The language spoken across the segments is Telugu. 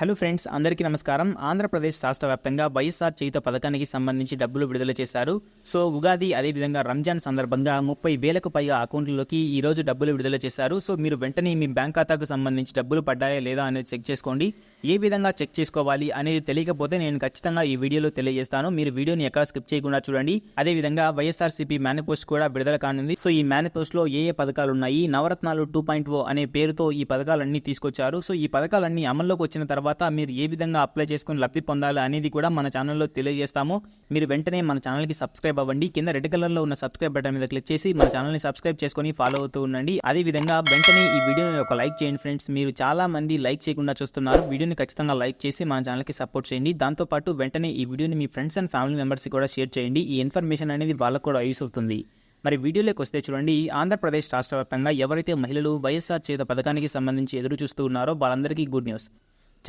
హలో ఫ్రెండ్స్ అందరికీ నమస్కారం. ఆంధ్రప్రదేశ్ రాష్ట్ర వ్యాప్తంగా వైఎస్ఆర్ చేయుత పథకానికి సంబంధించి డబ్బులు విడుదల చేశారు. సో ఉగాది అదేవిధంగా రంజాన్ సందర్భంగా ముప్పై వేలకు పైగా అకౌంట్లలోకి ఈ రోజు డబ్బులు విడుదల చేశారు. సో మీరు వెంటనే మీ బ్యాంక్ ఖాతాకు సంబంధించి డబ్బులు పడ్డాయా లేదా అనేది చెక్ చేసుకోండి. ఏ విధంగా చెక్ చేసుకోవాలి అనేది తెలియకపోతే నేను ఖచ్చితంగా ఈ వీడియోలో తెలియజేస్తాను. మీరు వీడియోని ఎక్కడ స్కిప్ చేయకుండా చూడండి. అదేవిధంగా వైఎస్ఆర్సీపీ మేనిఫెస్ట్ కూడా విడుదల కానుంది. సో ఈ మేనిఫెస్టోలో ఏ ఏ పథకాలు ఉన్నాయి? నవరత్నాలు టూ పాయింట్ ఓ అనే పేరుతో ఈ పథకాలన్నీ తీసుకొచ్చారు. సో ఈ పథకాలన్నీ అమల్లోకి వచ్చిన తర్వాత తర్వాత మీరు ఏ విధంగా అప్లై చేసుకుని లబ్ధి పొందాలి అనేది కూడా మన ఛానల్లో తెలియజేస్తాము. మీరు వెంటనే మన ఛానల్కి సబ్స్క్రైబ్ అవ్వండి. కింద రెడ్ కలర్లో ఉన్న సబ్స్క్రైబ్ బటన్ మీద క్లిక్ చేసి మన ఛానల్ని సబ్స్క్రైబ్ చేసుకొని ఫాలో అవుతూ ఉండండి. అదే విధంగా వెంటనే ఈ వీడియోని ఒక లైక్ చేయండి ఫ్రెండ్స్ మీరు చాలా మంది లైక్ చేయకుండా చూస్తున్నారు. వీడియోని ఖచ్చితంగా లైక్ చేసి మన ఛానల్కి సపోర్ట్ చేయండి. దాంతోపాటు వెంటనే ఈ వీడియోని మీ ఫ్రెండ్స్ అండ్ ఫ్యామిలీ మెంబర్స్కి కూడా షేర్ చేయండి. ఈ ఇన్ఫర్మేషన్ అనేది వాళ్ళకు కూడా యూస్ అవుతుంది. మరి వీడియోలోకి వస్తే చూడండి. ఆంధ్రప్రదేశ్ రాష్ట్ర వ్యాప్తంగా ఎవరైతే మహిళలు వైఎస్ఆర్ చేత పథకానికి సంబంధించి ఎదురు చూస్తూ ఉన్నారో వాళ్ళందరికీ గుడ్ న్యూస్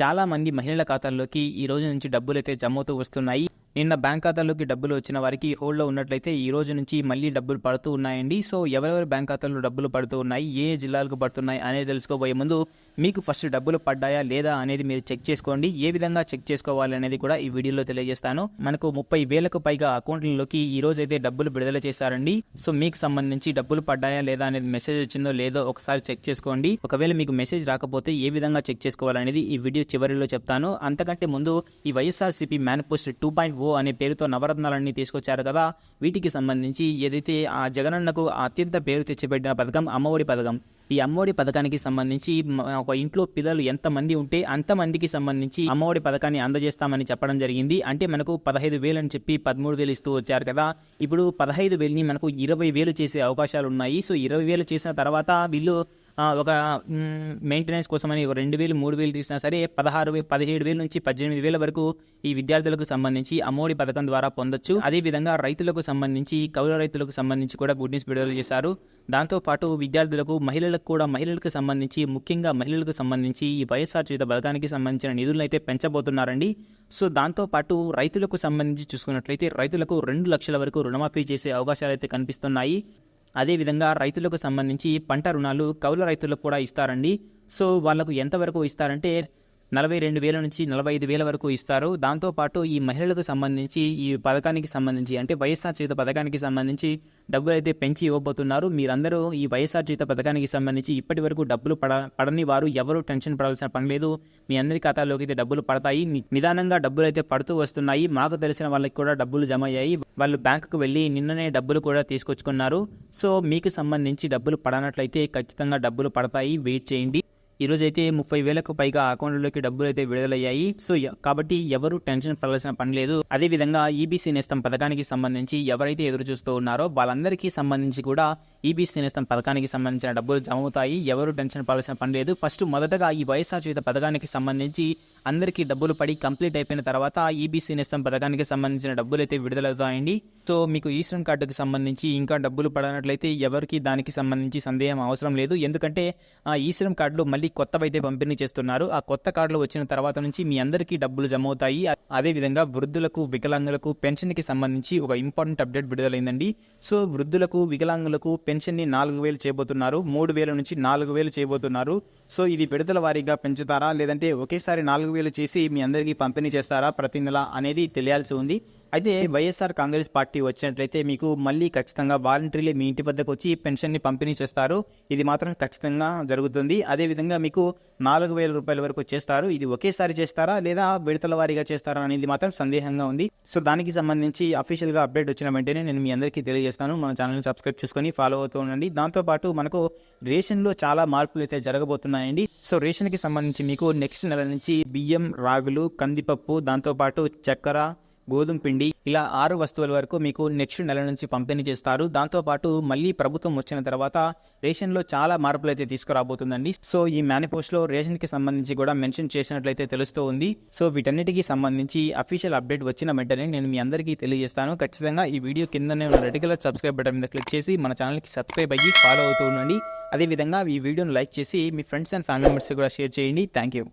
చాలా మంది మహిళల ఖాతాల్లోకి ఈ రోజు నుంచి డబ్బులు అయితే జమ అవుతూ వస్తున్నాయి. నిన్న బ్యాంక్ ఖాతాలోకి డబ్బులు వచ్చిన వారికి హోల్డ్లో ఉన్నట్లయితే ఈ రోజు నుంచి మళ్ళీ డబ్బులు పడుతూ ఉన్నాయండి. సో ఎవరెవరి బ్యాంక్ ఖాతాల్లో డబ్బులు పడుతూ ఉన్నాయి ఏ ఏ జిల్లాలకు పడుతున్నాయి అనేది తెలుసుకోబోయే ముందు మీకు ఫస్ట్ డబ్బులు పడ్డాయా లేదా అనేది మీరు చెక్ చేసుకోండి. ఏ విధంగా చెక్ చేసుకోవాలి అనేది కూడా ఈ వీడియోలో తెలియజేస్తాను. మనకు ముప్పై వేలకు పైగా అకౌంట్లలోకి ఈ రోజు అయితే డబ్బులు విడుదల చేశారండి. సో మీకు సంబంధించి డబ్బులు పడ్డాయా లేదా అనేది మెసేజ్ వచ్చిందో లేదో ఒకసారి చెక్ చేసుకోండి. ఒకవేళ మీకు మెసేజ్ రాకపోతే ఏ విధంగా చెక్ చేసుకోవాలనేది ఈ వీడియో చివరిలో చెప్తాను. అంతకంటే ముందు ఈ YSRCP manifest two point O అనే పేరుతో నవరత్నాలన్నీ తీసుకొచ్చారు కదా. వీటికి సంబంధించి ఏదైతే ఆ జగనన్నకు అత్యంత పేరు తెచ్చిపెట్టిన పథకం అమ్మఒడి పథకం ఈ అమ్మఒడి పథకానికి సంబంధించి ఒక ఇంట్లో పిల్లలు ఎంతమంది ఉంటే అంతమందికి సంబంధించి అమ్మఒడి పథకాన్ని అందజేస్తామని చెప్పడం జరిగింది. అంటే మనకు పదహైదు వేలు అని చెప్పి పదమూడు వేలు ఇస్తూ వచ్చారు కదా. ఇప్పుడు పదహైదు వేలని మనకు ఇరవై వేలు చేసే అవకాశాలు ఉన్నాయి సో ఇరవై వేలు చేసిన తర్వాత వీళ్ళు ఒక మెయింటెనెన్స్ కోసమని ఒక రెండు వేలు మూడు వేలు తీసినా సరే పదహారు వేలు పదిహేడు వేల నుంచి పద్దెనిమిది వేల వరకు ఈ విద్యార్థులకు సంబంధించి అమ్మోడి పథకం ద్వారా పొందొచ్చు. అదేవిధంగా రైతులకు సంబంధించి కౌలు రైతులకు సంబంధించి కూడా గుడ్ న్యూస్ విడుదల చేశారు. దాంతోపాటు విద్యార్థులకు మహిళలకు కూడా మహిళలకు సంబంధించి ముఖ్యంగా మహిళలకు సంబంధించి ఈ వైఎస్ఆర్ చేత పథకానికి సంబంధించిన నిధులను అయితే పెంచబోతున్నారండి. సో దాంతోపాటు రైతులకు సంబంధించి చూసుకున్నట్లయితే రైతులకు రెండు లక్షల వరకు రుణమాఫీ చేసే అవకాశాలు అయితే కనిపిస్తున్నాయి. అదేవిధంగా రైతులకు సంబంధించి పంట రుణాలు కౌలు రైతులకు కూడా ఇస్తారండి. సో వాళ్ళకు ఎంతవరకు ఇస్తారంటే నలభై రెండు వేల నుంచి నలభై ఐదు వేల వరకు ఇస్తారు. దాంతోపాటు ఈ మహిళలకు సంబంధించి ఈ పథకానికి సంబంధించి అంటే వైఎస్ఆర్ చేత పథకానికి సంబంధించి డబ్బులు అయితే పెంచి ఇవ్వబోతున్నారు. మీరందరూ ఈ వైఎస్ఆర్ చేత పథకానికి సంబంధించి ఇప్పటి వరకు డబ్బులు పడ పడని వారు ఎవరు టెన్షన్ పడాల్సిన పని లేదు. మీ అందరి ఖాతాలోకి అయితే డబ్బులు పడతాయి. నిదానంగా డబ్బులు అయితే పడుతూ వస్తున్నాయి. మాకు తెలిసిన వాళ్ళకి కూడా డబ్బులు జమ అయ్యాయి. వాళ్ళు బ్యాంకుకు వెళ్ళి నిన్ననే డబ్బులు కూడా తీసుకొచ్చుకున్నారు. సో మీకు సంబంధించి డబ్బులు పడనట్లయితే ఖచ్చితంగా డబ్బులు పడతాయి. వెయిట్ చేయండి. ఈరోజు అయితే ముప్పై వేలకు పైగా అకౌంట్లోకి డబ్బులు అయితే విడుదలయ్యాయి. సో కాబట్టి ఎవరు టెన్షన్ పడాల్సిన పని లేదు. అదే విధంగా ఈబీసీ నేస్తం పథకానికి సంబంధించి ఎవరైతే ఎదురు చూస్తూ ఉన్నారో వాళ్ళందరికీ సంబంధించి కూడా ఈబీసీ నేస్తం పథకానికి సంబంధించిన డబ్బులు జమ అవుతాయి ఎవరు టెన్షన్ పడాల్సిన పని లేదు. ఫస్ట్ మొదటగా ఈ వైఎస్ఆర్ చేత పథకానికి సంబంధించి అందరికీ డబ్బులు పడి కంప్లీట్ అయిపోయిన తర్వాత ఈబీసీ నేస్తం పథకానికి సంబంధించిన డబ్బులు అయితే విడుదలవుతాయండి. సో మీకు ఈశ్రమ్ కార్డుకి సంబంధించి ఇంకా డబ్బులు పడనట్లయితే ఎవరికి దానికి సంబంధించి సందేహం అవసరం లేదు. ఎందుకంటే ఆ ఈశ్రమ్ కార్డులు మళ్ళీ కొత్తవైతే పంపిణీ చేస్తున్నారు. ఆ కొత్త కార్డులు వచ్చిన తర్వాత నుంచి మీ అందరికీ డబ్బులు జమ అవుతాయి అదే విధంగా వృద్ధులకు వికలాంగులకు పెన్షన్కి సంబంధించి ఒక ఇంపార్టెంట్ అప్డేట్ విడుదలైందండి. సో వృద్ధులకు వికలాంగులకు పెన్షన్ని నాలుగు వేలు చేయబోతున్నారు. మూడు వేల నుంచి నాలుగు వేలు చేయబోతున్నారు. సో ఇది విడుదల వారీగా పెంచుతారా? లేదంటే ఒకేసారి నాలుగు వేలు చేసి మీ అందరికీ పంపిణీ చేస్తారా? ప్రతి నెల అనేది తెలియాల్సి ఉంది. అయితే వైఎస్ఆర్ కాంగ్రెస్ పార్టీ వచ్చినట్లయితే మీకు మళ్ళీ ఖచ్చితంగా వాలంటీర్లే మీ ఇంటి వద్దకు వచ్చి పెన్షన్ని పంపిణీ చేస్తారు. ఇది మాత్రం ఖచ్చితంగా జరుగుతుంది. అదేవిధంగా మీకు నాలుగు వేల రూపాయల వరకు చేస్తారు. ఇది ఒకేసారి చేస్తారా లేదా విడతల వారీగా చేస్తారా అనేది మాత్రం సందేహంగా ఉంది. సో దానికి సంబంధించి అఫీషియల్గా అప్డేట్ వచ్చిన వెంటనే నేను మీ అందరికీ తెలియజేస్తాను. మన ఛానల్ని సబ్స్క్రైబ్ చేసుకొని ఫాలో అవుతూ ఉండండి. దాంతోపాటు మనకు రేషన్లో చాలా మార్పులు అయితే జరగబోతున్నాయండి. సో రేషన్కి సంబంధించి మీకు నెక్స్ట్ నెల నుంచి బియ్యం రాగులు కందిపప్పు దాంతోపాటు చక్కెర గోధుమ పిండి ఇలా ఆరు వస్తువుల వరకు మీకు నెక్స్ట్ నెల నుంచి పంపిణీ చేస్తారు. దాంతోపాటు మళ్ళీ ప్రభుత్వం వచ్చిన తర్వాత రేషన్లో చాలా మార్పులు అయితే తీసుకురాబోతుందండి. సో ఈ మేనిఫెస్టోలో రేషన్కి సంబంధించి కూడా మెన్షన్ చేసినట్లయితే తెలుస్తూ ఉంది. సో వీటన్నిటికీ సంబంధించి అఫీషియల్ అప్డేట్ వచ్చిన వెంటనే నేను మీ అందరికీ తెలియజేస్తాను. ఖచ్చితంగా ఈ వీడియో కిందనే ఉన్న రెడ్ కలర్ సబ్స్క్రైబ్ బటన్ మీద క్లిక్ చేసి మన ఛానల్కి సబ్స్క్రైబ్ అయ్యి ఫాలో అవుతూ ఉండండి. అదేవిధంగా ఈ వీడియోను లైక్ చేసి మీ ఫ్రెండ్స్ అండ్ ఫ్యామిలీ మెంబర్స్ కూడా షేర్ చేయండి. Thank you.